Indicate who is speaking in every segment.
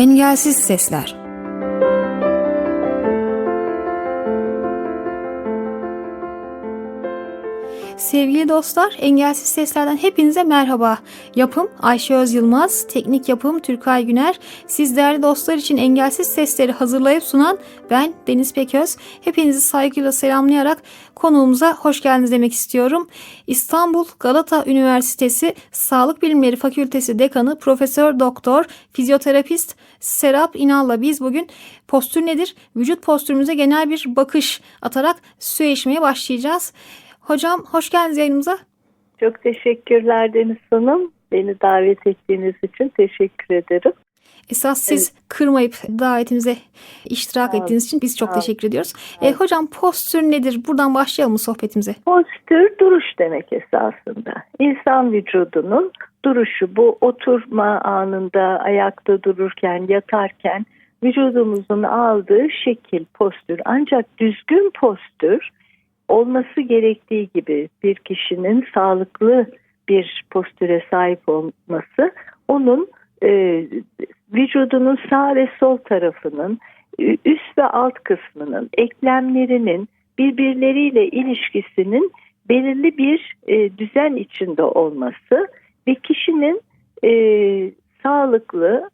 Speaker 1: Engelsiz Sesler Sevgili dostlar, Engelsiz Sesler'den hepinize merhaba. Yapım Ayşe Öz Yılmaz, teknik yapım Türkay Güner. Siz değerli dostlar için engelsiz sesleri hazırlayıp sunan ben Deniz Peköz. Hepinizi saygıyla selamlayarak konuğumuza hoş geldiniz demek istiyorum. İstanbul Galata Üniversitesi Sağlık Bilimleri Fakültesi Dekanı Profesör Doktor Fizyoterapist Serap İnal'la biz bugün postür nedir? Vücut postürümüze genel bir bakış atarak söyleşmeye başlayacağız. Hocam hoş geldiniz yayınımıza.
Speaker 2: Çok teşekkürler Deniz Hanım. Beni davet ettiğiniz için teşekkür ederim.
Speaker 1: Esas siz evet. kırmayıp davetimize iştirak evet. ettiğiniz için biz çok evet. teşekkür ediyoruz. Evet. E, hocam postür nedir? Buradan başlayalım mı sohbetimize?
Speaker 2: Postür duruş demek esasında. İnsan vücudunun duruşu bu oturma anında ayakta dururken yatarken vücudumuzun aldığı şekil postür. Ancak düzgün postür olması gerektiği gibi bir kişinin sağlıklı bir postüre sahip olması onun e, vücudunun sağ ve sol tarafının üst ve alt kısmının eklemlerinin birbirleriyle ilişkisinin belirli bir e, düzen içinde olması ve kişinin e, sağlıklı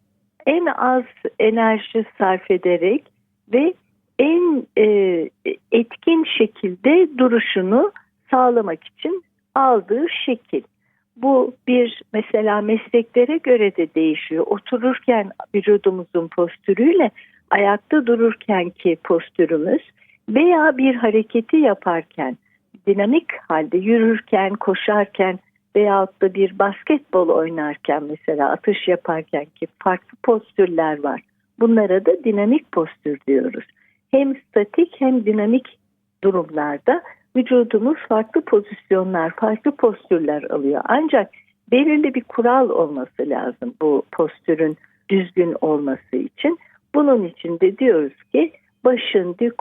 Speaker 2: en az enerji sarf ederek ve en e, etkin şekilde duruşunu sağlamak için aldığı şekil. Bu bir mesela mesleklere göre de değişiyor. Otururken vücudumuzun postürüyle ayakta dururkenki postürümüz veya bir hareketi yaparken dinamik halde yürürken, koşarken veyahut da bir basketbol oynarken mesela atış yaparken ki farklı postürler var. Bunlara da dinamik postür diyoruz hem statik hem dinamik durumlarda vücudumuz farklı pozisyonlar, farklı postürler alıyor. Ancak belirli bir kural olması lazım bu postürün düzgün olması için. Bunun için de diyoruz ki başın dik,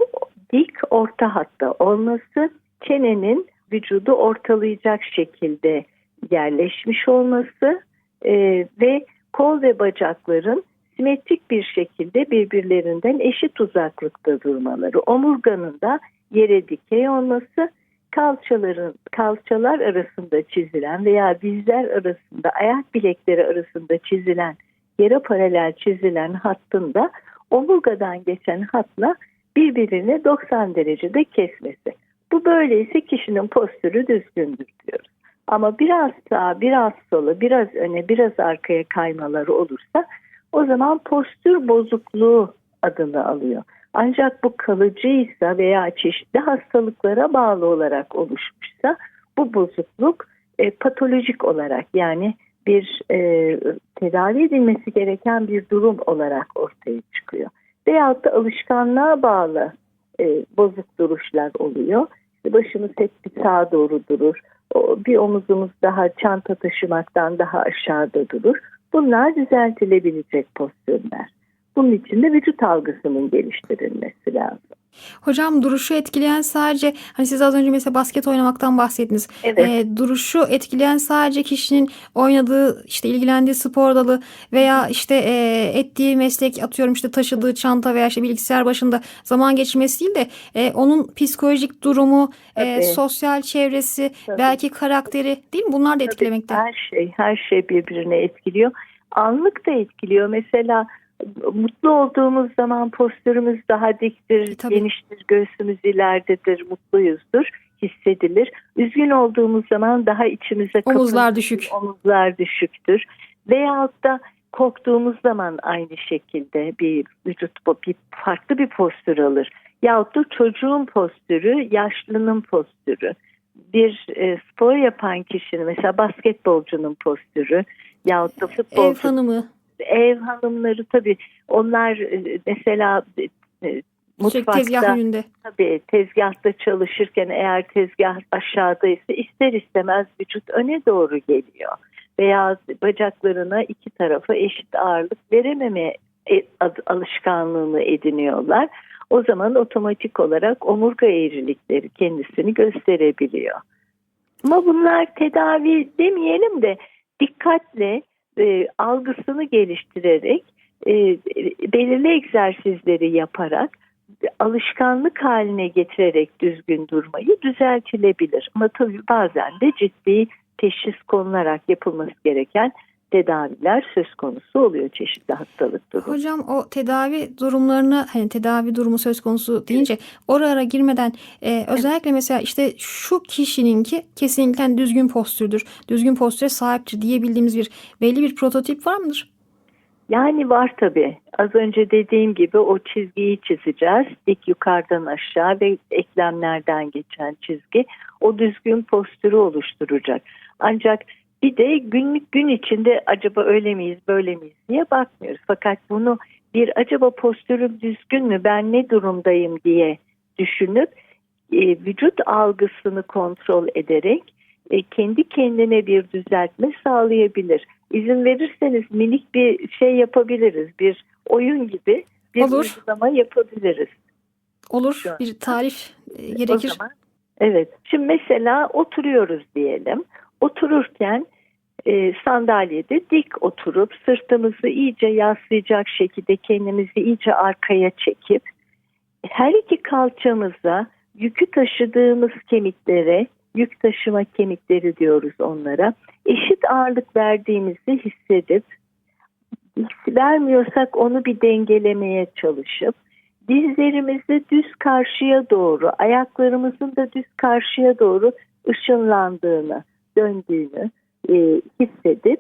Speaker 2: dik orta hatta olması, çenenin vücudu ortalayacak şekilde yerleşmiş olması e, ve kol ve bacakların simetrik bir şekilde birbirlerinden eşit uzaklıkta durmaları, omurganın da yere dikey olması, kalçaların kalçalar arasında çizilen veya dizler arasında ayak bilekleri arasında çizilen yere paralel çizilen hattında omurgadan geçen hatla birbirini 90 derecede kesmesi. Bu böyleyse kişinin postürü düzgündür diyoruz. Ama biraz sağa, biraz sola, biraz öne, biraz arkaya kaymaları olursa o zaman postür bozukluğu adını alıyor. Ancak bu kalıcıysa veya çeşitli hastalıklara bağlı olarak oluşmuşsa bu bozukluk e, patolojik olarak yani bir e, tedavi edilmesi gereken bir durum olarak ortaya çıkıyor. Veyahut da alışkanlığa bağlı e, bozuk duruşlar oluyor. Başımız hep bir sağa doğru durur. O, bir omuzumuz daha çanta taşımaktan daha aşağıda durur. Bunlar düzeltilebilecek postürler. Bunun için de vücut algısının geliştirilmesi lazım.
Speaker 1: Hocam duruşu etkileyen sadece hani siz az önce mesela basket oynamaktan bahsettiniz. Evet. E, duruşu etkileyen sadece kişinin oynadığı işte ilgilendiği spor dalı veya işte e, ettiği meslek atıyorum işte taşıdığı çanta veya işte bilgisayar başında zaman geçirmesi değil de e, onun psikolojik durumu, e, sosyal çevresi, Tabii. belki karakteri değil mi? Bunlar da etkilemekte.
Speaker 2: Her şey her şey birbirine etkiliyor. Anlık da etkiliyor. Mesela mutlu olduğumuz zaman postürümüz daha diktir, e, Tabii. geniştir, göğsümüz ileridedir, mutluyuzdur, hissedilir. Üzgün olduğumuz zaman daha içimize
Speaker 1: omuzlar düşük.
Speaker 2: Omuzlar düşüktür. Veyahut da korktuğumuz zaman aynı şekilde bir vücut bir farklı bir postür alır. Yahut da çocuğun postürü, yaşlının postürü. Bir e, spor yapan kişinin mesela basketbolcunun postürü yahut da futbolcu.
Speaker 1: Ev hanımı
Speaker 2: ev hanımları tabii onlar e, mesela e, mutfakta tezgah önünde. Tabii tezgahta çalışırken eğer tezgah aşağıdaysa ister istemez vücut öne doğru geliyor. Veya bacaklarına iki tarafa eşit ağırlık verememe e, alışkanlığını ediniyorlar. O zaman otomatik olarak omurga eğrilikleri kendisini gösterebiliyor. Ama bunlar tedavi demeyelim de dikkatle e, algısını geliştirerek e, belirli egzersizleri yaparak alışkanlık haline getirerek düzgün durmayı düzeltilebilir. Ama tabii bazen de ciddi teşhis konularak yapılması gereken tedaviler söz konusu oluyor çeşitli hastalık durumu.
Speaker 1: Hocam o tedavi durumlarını hani tedavi durumu söz konusu deyince oralara girmeden e, özellikle mesela işte şu kişininki kesinlikle hani düzgün postürdür, düzgün postüre sahiptir diyebildiğimiz bir belli bir prototip var mıdır?
Speaker 2: Yani var tabii. Az önce dediğim gibi o çizgiyi çizeceğiz. Dik yukarıdan aşağı ve eklemlerden geçen çizgi o düzgün postürü oluşturacak. Ancak bir de günlük gün içinde acaba öyle miyiz böyle miyiz diye bakmıyoruz. Fakat bunu bir acaba postürüm düzgün mü ben ne durumdayım diye düşünüp e, vücut algısını kontrol ederek e, kendi kendine bir düzeltme sağlayabilir. İzin verirseniz minik bir şey yapabiliriz. Bir oyun gibi bir
Speaker 1: Olur.
Speaker 2: uygulama yapabiliriz.
Speaker 1: Olur bir tarif e,
Speaker 2: O
Speaker 1: gerekir.
Speaker 2: zaman, evet. Şimdi mesela oturuyoruz diyelim. Otururken e, sandalyede dik oturup sırtımızı iyice yaslayacak şekilde kendimizi iyice arkaya çekip her iki kalçamıza yükü taşıdığımız kemiklere, yük taşıma kemikleri diyoruz onlara, eşit ağırlık verdiğimizi hissedip vermiyorsak onu bir dengelemeye çalışıp dizlerimizi düz karşıya doğru, ayaklarımızın da düz karşıya doğru ışınlandığını, döndüğünü e, hissedip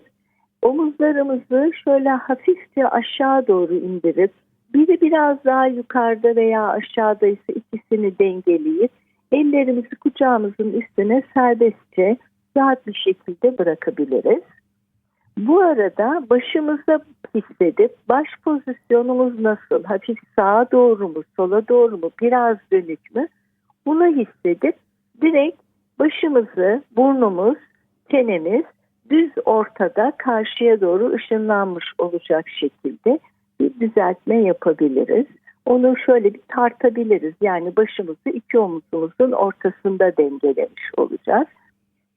Speaker 2: omuzlarımızı şöyle hafifçe aşağı doğru indirip biri biraz daha yukarıda veya aşağıdaysa ikisini dengeleyip ellerimizi kucağımızın üstüne serbestçe rahat bir şekilde bırakabiliriz. Bu arada başımıza hissedip baş pozisyonumuz nasıl? Hafif sağa doğru mu, sola doğru mu, biraz dönük mü? Bunu hissedip direkt başımızı, burnumuz, çenemiz düz ortada karşıya doğru ışınlanmış olacak şekilde bir düzeltme yapabiliriz. Onu şöyle bir tartabiliriz. Yani başımızı iki omuzumuzun ortasında dengelemiş olacağız.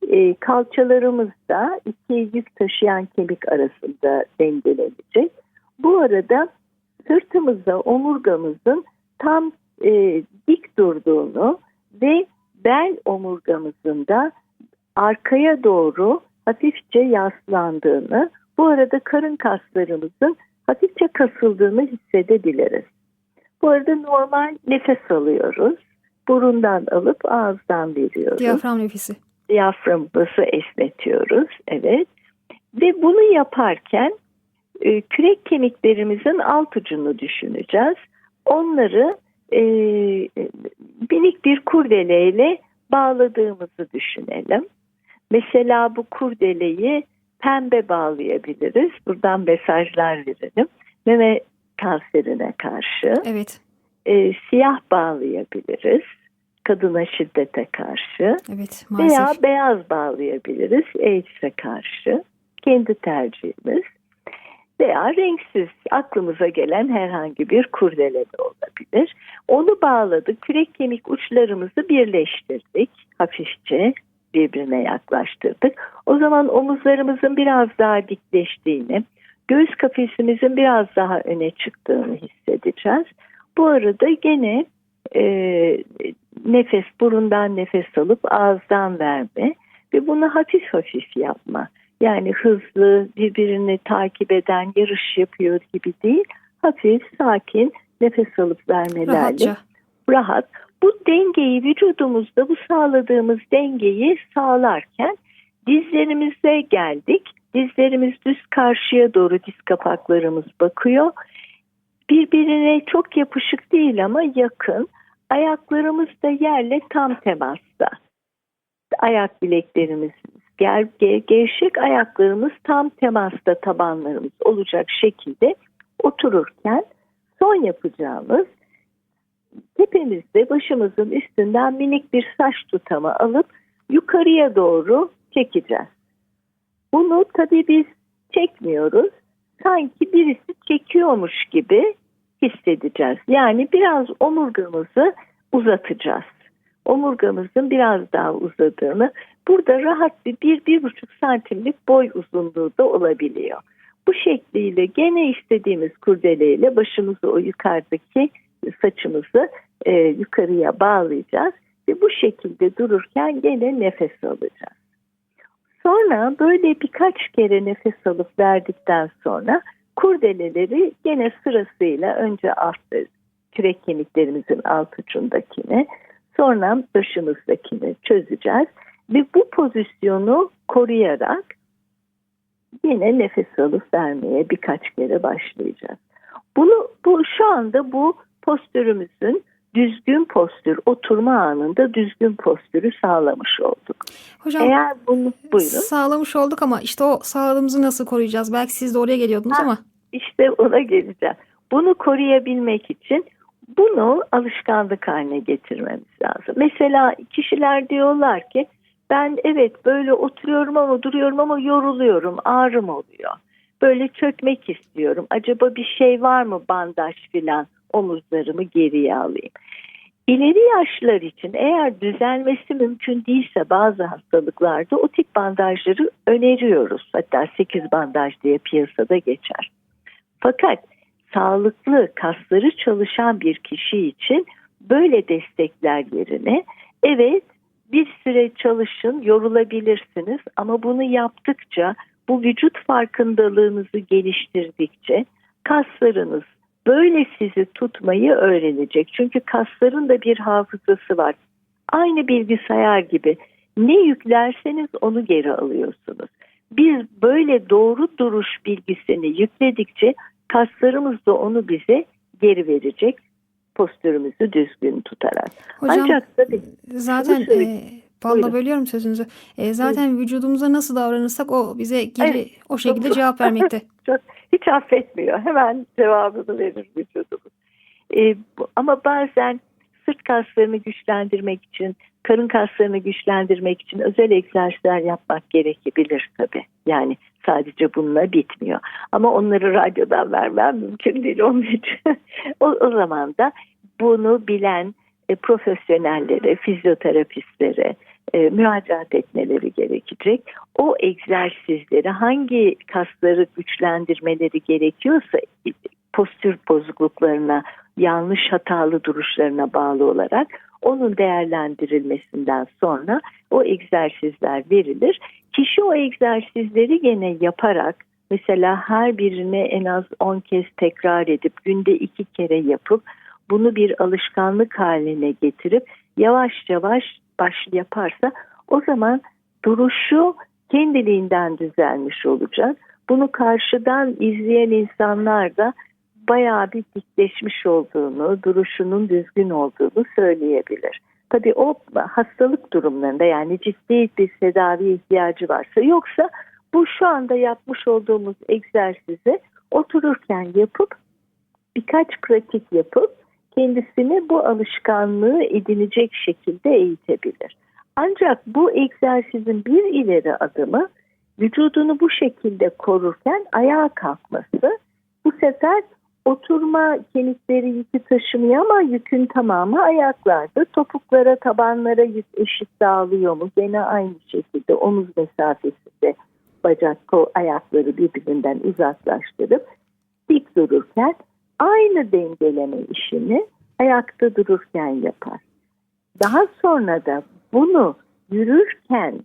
Speaker 2: E, kalçalarımız da iki yük taşıyan kemik arasında dengelenecek. Bu arada sırtımızda omurgamızın tam e, dik durduğunu ve bel omurgamızın da arkaya doğru hafifçe yaslandığını, bu arada karın kaslarımızın hafifçe kasıldığını hissedebiliriz. Bu arada normal nefes alıyoruz. Burundan alıp ağızdan veriyoruz
Speaker 1: Diyafram nefesi.
Speaker 2: diyaframımızı esnetiyoruz. Evet. Ve bunu yaparken e, kürek kemiklerimizin alt ucunu düşüneceğiz. Onları e, minik bir kurdeleyle bağladığımızı düşünelim. Mesela bu kurdeleyi pembe bağlayabiliriz. Buradan mesajlar verelim. Meme kanserine karşı
Speaker 1: Evet.
Speaker 2: e, siyah bağlayabiliriz. Kadına şiddete karşı
Speaker 1: Evet
Speaker 2: veya
Speaker 1: maalesef.
Speaker 2: beyaz bağlayabiliriz AIDS'e karşı. Kendi tercihimiz. Veya renksiz aklımıza gelen herhangi bir kurdele de olabilir. Onu bağladık. Kürek kemik uçlarımızı birleştirdik. Hafifçe birbirine yaklaştırdık. O zaman omuzlarımızın biraz daha dikleştiğini, göğüs kafesimizin biraz daha öne çıktığını hissedeceğiz. Bu arada gene e, nefes burundan nefes alıp ağızdan verme ve bunu hafif hafif yapma. Yani hızlı birbirini takip eden yarış yapıyor gibi değil hafif sakin nefes alıp vermelerle
Speaker 1: Rahatça.
Speaker 2: rahat. Bu dengeyi vücudumuzda bu sağladığımız dengeyi sağlarken dizlerimize geldik. Dizlerimiz düz karşıya doğru diz kapaklarımız bakıyor. Birbirine çok yapışık değil ama yakın. Ayaklarımız da yerle tam temasta. Ayak bileklerimiz ger, ge- gevşek ayaklarımız tam temasta tabanlarımız olacak şekilde otururken son yapacağımız tepemizde başımızın üstünden minik bir saç tutamı alıp yukarıya doğru çekeceğiz. Bunu tabii biz çekmiyoruz. Sanki birisi çekiyormuş gibi hissedeceğiz. Yani biraz omurgamızı uzatacağız. Omurgamızın biraz daha uzadığını burada rahat bir, bir, bir buçuk santimlik boy uzunluğu da olabiliyor. Bu şekliyle gene istediğimiz kurdeleyle başımızı o yukarıdaki saçımızı e, yukarıya bağlayacağız ve bu şekilde dururken gene nefes alacağız. Sonra böyle birkaç kere nefes alıp verdikten sonra kurdeleleri gene sırasıyla önce altta kürek kemiklerimizin alt ucundakini sonra başımızdakini çözeceğiz ve bu pozisyonu koruyarak yine nefes alıp vermeye birkaç kere başlayacağız. Bunu bu şu anda bu postürümüzün düzgün postür, oturma anında düzgün postürü sağlamış olduk.
Speaker 1: Hocam
Speaker 2: Eğer bunu buyurun.
Speaker 1: sağlamış olduk ama işte o sağlığımızı nasıl koruyacağız? Belki siz de oraya geliyordunuz
Speaker 2: Ha.
Speaker 1: ama.
Speaker 2: İşte ona geleceğim. Bunu koruyabilmek için bunu alışkanlık haline getirmemiz lazım. Mesela kişiler diyorlar ki ben evet böyle oturuyorum ama duruyorum ama yoruluyorum, ağrım oluyor. Böyle çökmek istiyorum. Acaba bir şey var mı bandaj filan omuzlarımı geriye alayım. İleri yaşlar için eğer düzelmesi mümkün değilse bazı hastalıklarda o tip bandajları öneriyoruz. Hatta 8 bandaj diye piyasada geçer. Fakat sağlıklı kasları çalışan bir kişi için böyle destekler yerine evet bir süre çalışın yorulabilirsiniz ama bunu yaptıkça bu vücut farkındalığınızı geliştirdikçe kaslarınız böyle sizi tutmayı öğrenecek. Çünkü kasların da bir hafızası var. Aynı bilgisayar gibi ne yüklerseniz onu geri alıyorsunuz. Biz böyle doğru duruş bilgisini yükledikçe kaslarımız da onu bize geri verecek postürümüzü düzgün tutarak.
Speaker 1: Hocam
Speaker 2: Ancak tabii
Speaker 1: zaten e, valla
Speaker 2: Buyurun.
Speaker 1: bölüyorum sözünüzü. E, zaten vücudumuza nasıl davranırsak o bize geri
Speaker 2: Evet,
Speaker 1: o şekilde cevap vermekte.
Speaker 2: çok hiç affetmiyor. Hemen cevabını verir vücudumuz. Bu- ama bazen sırt kaslarını güçlendirmek için, karın kaslarını güçlendirmek için özel egzersizler yapmak gerekebilir tabii. Yani sadece bununla bitmiyor. Ama onları radyodan vermem mümkün değil onun için. o, o zaman da bunu bilen e, profesyonellere, fizyoterapistlere e, müracaat etmeleri gerekecek o egzersizleri hangi kasları güçlendirmeleri gerekiyorsa postür bozukluklarına, yanlış hatalı duruşlarına bağlı olarak onun değerlendirilmesinden sonra o egzersizler verilir. Kişi o egzersizleri gene yaparak mesela her birine en az 10 kez tekrar edip günde iki kere yapıp bunu bir alışkanlık haline getirip yavaş yavaş baş yaparsa o zaman duruşu kendiliğinden düzelmiş olacak. Bunu karşıdan izleyen insanlar da bayağı bir dikleşmiş olduğunu, duruşunun düzgün olduğunu söyleyebilir. Tabii o hastalık durumlarında yani ciddi bir tedavi ihtiyacı varsa yoksa bu şu anda yapmış olduğumuz egzersizi otururken yapıp birkaç pratik yapıp kendisini bu alışkanlığı edinecek şekilde eğitebilir. Ancak bu egzersizin bir ileri adımı vücudunu bu şekilde korurken ayağa kalkması. Bu sefer oturma kemikleri yükü taşımıyor ama yükün tamamı ayaklarda. Topuklara, tabanlara yük eşit dağılıyor mu? Gene aynı şekilde omuz mesafesinde bacak, kol, ayakları birbirinden uzaklaştırıp dik dururken aynı dengeleme işini ayakta dururken yapar. Daha sonra da bunu yürürken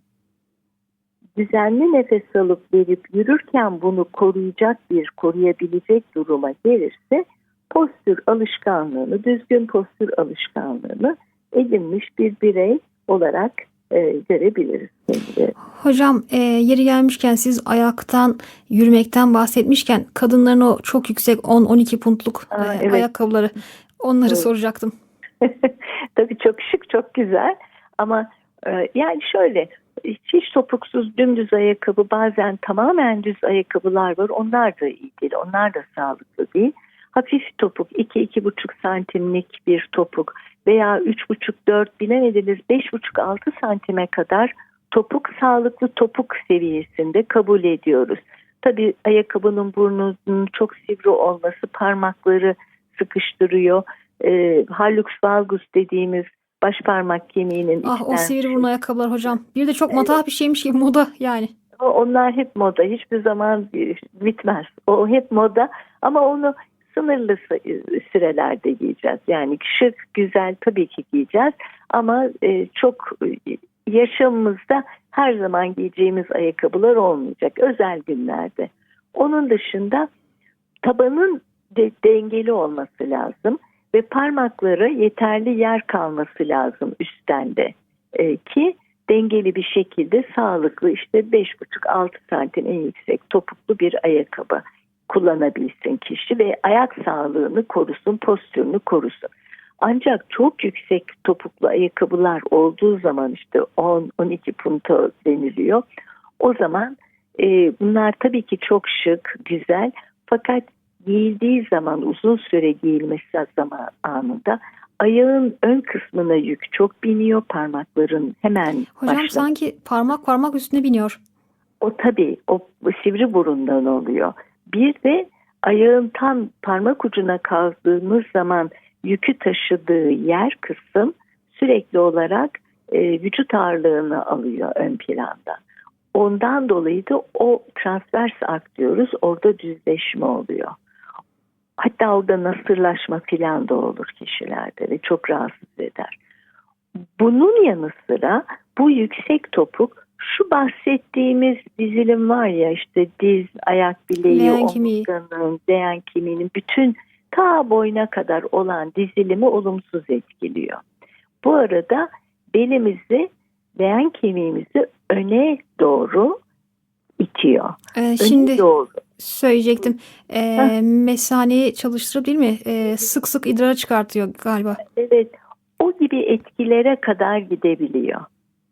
Speaker 2: düzenli nefes alıp verip yürürken bunu koruyacak bir, koruyabilecek duruma gelirse postür alışkanlığını, düzgün postür alışkanlığını edinmiş bir birey olarak e, görebiliriz.
Speaker 1: Hocam e, yeri gelmişken siz ayaktan yürümekten bahsetmişken kadınların o çok yüksek 10-12 puntluk
Speaker 2: Aa,
Speaker 1: e,
Speaker 2: evet.
Speaker 1: ayakkabıları onları
Speaker 2: Evet.
Speaker 1: soracaktım.
Speaker 2: Tabii çok şık, çok güzel ama e, yani şöyle hiç topuksuz dümdüz ayakkabı bazen tamamen düz ayakkabılar var. Onlar da iyi değil, onlar da sağlıklı değil. Hafif topuk, 2-2,5 santimlik bir topuk veya 3,5-4 bilemediniz 5,5-6 santime kadar topuk sağlıklı topuk seviyesinde kabul ediyoruz. Tabii ayakkabının burnunun çok sivri olması parmakları sıkıştırıyor. E, hallux valgus dediğimiz baş parmak kemiğinin
Speaker 1: Ah o
Speaker 2: içten-
Speaker 1: sivri burun ayakkabılar hocam. Bir de çok matah bir şeymiş gibi moda yani.
Speaker 2: O- Onlar hep moda. Hiçbir zaman e, bitmez. O hep moda ama onu sınırlı sı- sürelerde giyeceğiz. Yani şık, güzel tabii ki giyeceğiz ama e, çok e, yaşamımızda her zaman giyeceğimiz ayakkabılar olmayacak. Özel günlerde. Onun dışında tabanın de, dengeli olması lazım ve parmakları yeterli yer kalması lazım üstten de E, ki dengeli bir şekilde sağlıklı işte 5,5-6 santim en yüksek topuklu bir ayakkabı kullanabilsin kişi ve ayak sağlığını korusun, postürünü korusun. Ancak çok yüksek topuklu ayakkabılar olduğu zaman işte 10-12 punto deniliyor. O zaman e, bunlar tabii ki çok şık, güzel fakat giyildiği zaman uzun süre giyilmesi zaman anında ayağın ön kısmına yük çok biniyor parmakların hemen
Speaker 1: Hocam
Speaker 2: başla-
Speaker 1: sanki parmak parmak üstüne biniyor.
Speaker 2: o tabii o sivri burundan oluyor. Bir de ayağın tam parmak ucuna kaldığımız zaman yükü taşıdığı yer kısım sürekli olarak e, vücut ağırlığını alıyor ön planda. Ondan dolayı da o transvers ak diyoruz. Orada düzleşme oluyor. Hatta orada nasırlaşma filan da olur kişilerde ve çok rahatsız eder. Bunun yanı sıra bu yüksek topuk şu bahsettiğimiz dizilim var ya işte diz, ayak bileği, omurganın, leğen kemiğinin bütün ta boyuna kadar olan dizilimi olumsuz etkiliyor. Bu arada belimizi, leğen kemiğimizi öne doğru itiyor.
Speaker 1: Ee,
Speaker 2: Öne
Speaker 1: şimdi
Speaker 2: doğru.
Speaker 1: söyleyecektim. Ee,
Speaker 2: Heh.
Speaker 1: mesaneyi çalıştırıp değil mi? Ee, sık sık idrara çıkartıyor galiba.
Speaker 2: Evet, o gibi etkilere kadar gidebiliyor.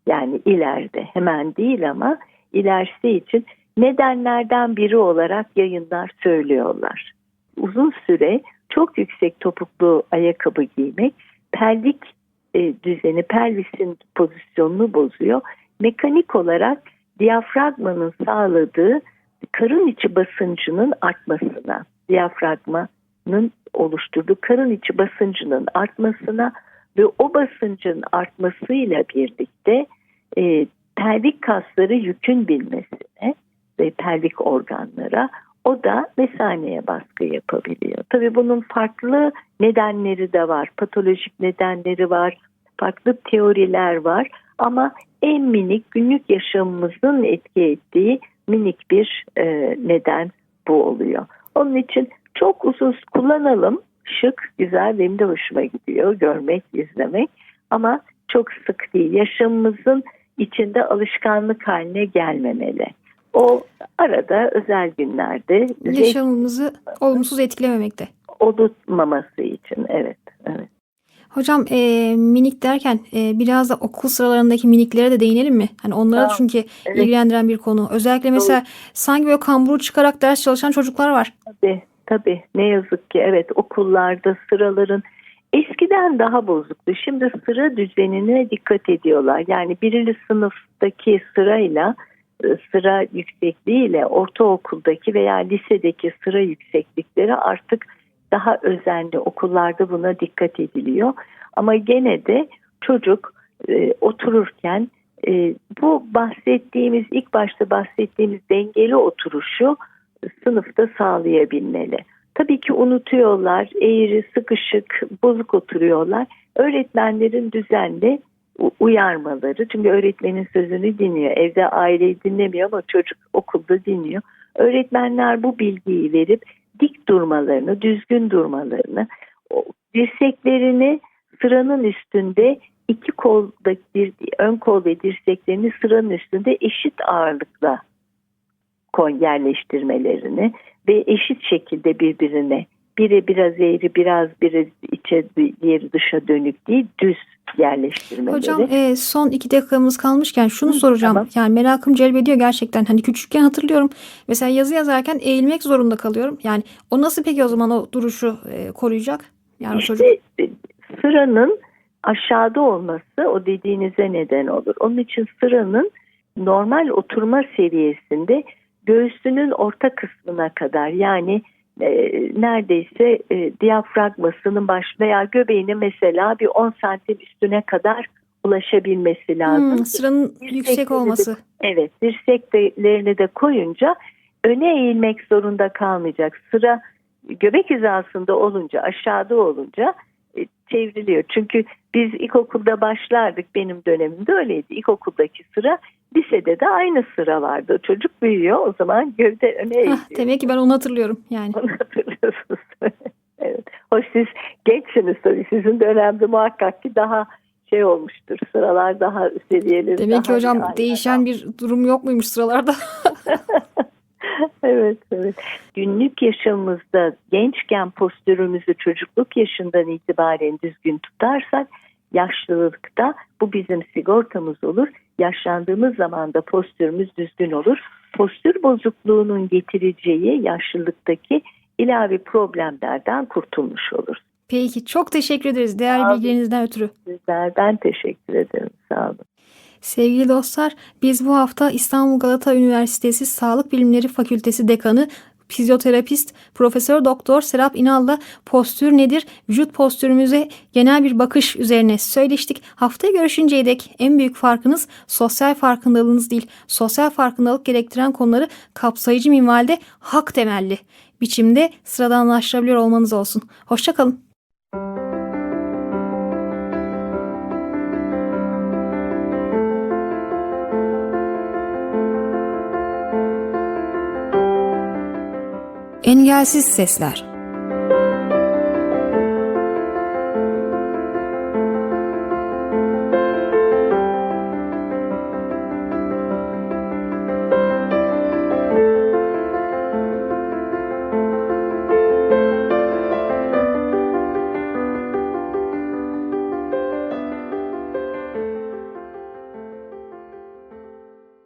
Speaker 2: Yani ileride, hemen değil ama ilerisi için nedenlerden biri olarak yayınlar söylüyorlar. Uzun süre çok yüksek topuklu ayakkabı giymek pelvik e, düzeni, pelvisin pozisyonunu bozuyor. Mekanik olarak diyafragmanın sağladığı karın içi basıncının artmasına, diyafragmanın oluşturduğu karın içi basıncının artmasına ve o basıncın artmasıyla birlikte e, pelvik kasları yükün binmesine ve pelvik organlara o da mesaneye baskı yapabiliyor. Tabii bunun farklı nedenleri de var. Patolojik nedenleri var. Farklı teoriler var. Ama en minik günlük yaşamımızın etki ettiği minik bir e, neden bu oluyor. Onun için çok uzun kullanalım. Şık, güzel, benim de hoşuma gidiyor görmek, izlemek. Ama çok sık değil. Yaşamımızın içinde alışkanlık haline gelmemeli. O arada özel günlerde
Speaker 1: Yaşamımızı olumsuz etkilememekte.
Speaker 2: olutmaması için. Evet, evet.
Speaker 1: Hocam e, minik derken e, biraz da okul sıralarındaki miniklere de değinelim mi? Hani onlara
Speaker 2: Tamam,
Speaker 1: çünkü
Speaker 2: evet.
Speaker 1: ilgilendiren bir konu. Özellikle mesela sanki böyle kamburu çıkarak ders çalışan çocuklar var.
Speaker 2: Tabii, tabii. Ne yazık ki evet okullarda sıraların eskiden daha bozuktu. Şimdi sıra düzenine dikkat ediyorlar. Yani birili sınıftaki sırayla e, sıra yüksekliğiyle ortaokuldaki veya lisedeki sıra yükseklikleri artık daha özenli okullarda buna dikkat ediliyor. Ama gene de çocuk e, otururken e, bu bahsettiğimiz ilk başta bahsettiğimiz dengeli oturuşu sınıfta sağlayabilmeli. Tabii ki unutuyorlar, eğri, sıkışık, bozuk oturuyorlar. Öğretmenlerin düzenli uyarmaları. Çünkü öğretmenin sözünü dinliyor. Evde aileyi dinlemiyor ama çocuk okulda dinliyor. Öğretmenler bu bilgiyi verip dik durmalarını, düzgün durmalarını, dirseklerini sıranın üstünde iki kolda bir ön kol ve dirseklerini sıranın üstünde eşit ağırlıkla koy yerleştirmelerini ve eşit şekilde birbirine biri biraz eğri biraz biri içe diğeri dışa dönük değil düz yerleştirmeleri.
Speaker 1: Hocam e, son iki dakikamız kalmışken şunu
Speaker 2: Hı,
Speaker 1: soracağım.
Speaker 2: tamam.
Speaker 1: Yani merakım celbediyor gerçekten. Hani küçükken hatırlıyorum. Mesela yazı yazarken eğilmek zorunda kalıyorum. Yani o nasıl peki o zaman o duruşu e, koruyacak? Yani o çocuk
Speaker 2: İşte e, sıranın aşağıda olması o dediğinize neden olur. Onun için sıranın normal oturma seviyesinde göğsünün orta kısmına kadar yani e, neredeyse e, diyafragmasının baş veya göbeğini mesela bir 10 santim üstüne kadar ulaşabilmesi lazım.
Speaker 1: Hmm, sıranın
Speaker 2: Bir
Speaker 1: yüksek
Speaker 2: teknede de-
Speaker 1: olması.
Speaker 2: Evet, dirseklerini de koyunca öne eğilmek zorunda kalmayacak. Sıra göbek hizasında olunca, aşağıda olunca çevriliyor. Çünkü biz ilkokulda başlardık, benim dönemimde öyleydi. İlkokuldaki sıra, lisede de aynı sıra vardı. Çocuk büyüyor, o zaman gövde öne eğiliyor.
Speaker 1: Hah, demek ki ben onu hatırlıyorum yani.
Speaker 2: Onu hatırlıyorsunuz. evet. Hoş siz gençsiniz tabii. Sizin dönemde muhakkak ki daha şey olmuştur. Sıralar daha seviyeleri.
Speaker 1: Demek ki
Speaker 2: daha
Speaker 1: hocam
Speaker 2: aynen.
Speaker 1: değişen bir durum yok muymuş sıralarda?
Speaker 2: evet, evet. Günlük yaşamımızda gençken postürümüzü çocukluk yaşından itibaren düzgün tutarsak yaşlılıkta bu bizim sigortamız olur. Yaşlandığımız zaman da postürümüz düzgün olur. Postür bozukluğunun getireceği yaşlılıktaki ilave problemlerden kurtulmuş olur.
Speaker 1: Peki çok teşekkür ederiz değerli bilgilerinizden ötürü.
Speaker 2: Sizlerden teşekkür ederim. Sağ olun.
Speaker 1: Sevgili dostlar, biz bu hafta İstanbul Galata Üniversitesi Sağlık Bilimleri Fakültesi Dekanı fizyoterapist Profesör Doktor Serap İnal'la postür nedir, vücut postürümüze genel bir bakış üzerine söyleştik. Haftaya görüşünceye dek en büyük farkınız sosyal farkındalığınız değil. Sosyal farkındalık gerektiren konuları kapsayıcı minvalde hak temelli biçimde sıradanlaştırabiliyor olmanız olsun. Hoşçakalın. Engelsiz Sesler